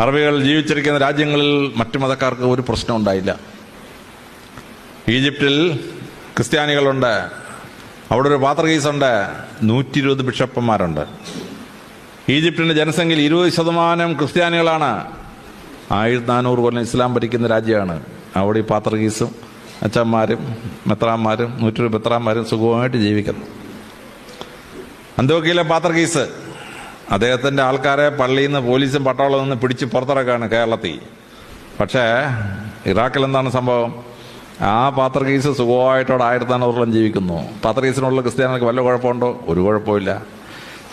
അറബികൾ ജീവിച്ചിരിക്കുന്ന രാജ്യങ്ങളിൽ മറ്റു മതക്കാർക്ക് ഒരു പ്രശ്നം ഉണ്ടായില്ല. ഈജിപ്തിൽ ക്രിസ്ത്യാനികളുണ്ട്. അവിടെ ഒരു പാത്രകീസുണ്ട്. നൂറ്റി ഇരുപത് ബിഷപ്പന്മാരുണ്ട്. ഈജിപ്തിന്റെ ജനസംഖ്യയിൽ ഇരുപത് ശതമാനം ക്രിസ്ത്യാനികളാണ്. ആയിരത്തി നാനൂറ് കൊല്ലം ഇസ്ലാം ഭരിക്കുന്ന രാജ്യമാണ്. അവിടെ ഈ പാത്രകീസും അച്ഛന്മാരും മെത്രാന്മാരും നൂറ്റി മെത്രാന്മാരും സുഖമായിട്ട് ജീവിക്കുന്നു. അന്തോക്കിയിലെ പാത്രകീസ് അദ്ദേഹത്തിന്റെ ആൾക്കാരെ പള്ളിയിൽ നിന്ന് പോലീസും പട്ടാളം നിന്ന് പിടിച്ച് പുറത്തിറക്കാണ് കേരളത്തിൽ. പക്ഷേ ഇറാഖിൽ എന്താണ് സംഭവം? ആ പാത്രഗീസ് സുഖമായിട്ടോടെ ആയിരത്തി നാനൂറോളം ജീവിക്കുന്നു. പാത്രകീസിനുള്ള ക്രിസ്ത്യാനികൾക്ക് വല്ല കുഴപ്പമുണ്ടോ? ഒരു കുഴപ്പമില്ല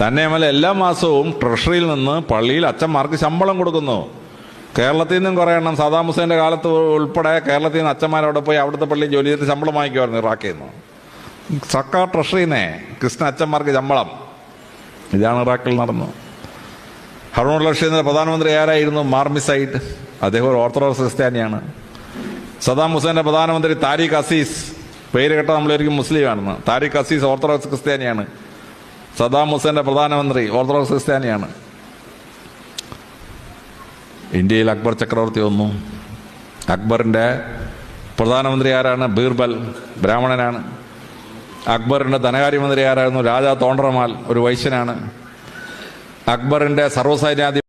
തന്നെയുമല്ല എല്ലാ മാസവും ട്രഷറിയിൽ നിന്ന് പള്ളിയിൽ അച്ഛന്മാർക്ക് ശമ്പളം കൊടുക്കുന്നു. കേരളത്തിൽ നിന്നും കുറേ എണ്ണം സദാം ഹുസൈന്റെ കാലത്ത് ഉൾപ്പെടെ കേരളത്തിൽ നിന്ന് അച്ഛന്മാരവിടെ പോയി അവിടുത്തെ പള്ളിയിൽ ജോലി ചെയ്ത് ശമ്പളം വാങ്ങിക്കുമായിരുന്നു ഇറാഖിൽ നിന്ന്. സർക്കാർ ട്രഷറിനെ കൃഷ്ണ അച്ഛന്മാർക്ക് ശമ്പളം. ഇതാണ് ഇറാഖിൽ നടന്നത് ഹറൂൺ റഷീദിന്റെ പ്രധാനമന്ത്രി ആരായിരുന്നു? മാർമിസൈഡ് അദ്ദേഹം ഒരു ഓർത്തഡോക്സ് ക്രിസ്ത്യാനിയാണ്. സദാം ഹുസൈന്റെ പ്രധാനമന്ത്രി താരിഖ് അസീസ്. പേര് കേട്ട നമ്മളൊരിക്കും മുസ്ലിമാണെന്ന്. താരിഖ് അസീസ് ഓർത്തഡോക്സ് ക്രിസ്ത്യാനിയാണ്. സദാം ഹുസൈന്റെ പ്രധാനമന്ത്രി ഓർത്തഡോക്സ് ക്രിസ്ത്യാനിയാണ്. ഇന്ത്യയിൽ അക്ബർ ചക്രവർത്തി വന്നു. അക്ബറിന്റെ പ്രധാനമന്ത്രി ആരാണ്? ബീർബൽ ബ്രാഹ്മണനാണ്. അക്ബറിന്റെ ധനകാര്യമന്ത്രി ആരായിരുന്നു രാജാ തോണ്ടറമാൽ ഒരു വൈശ്യനാണ്. അക്ബറിന്റെ സർവസൈന്യാധിപൻ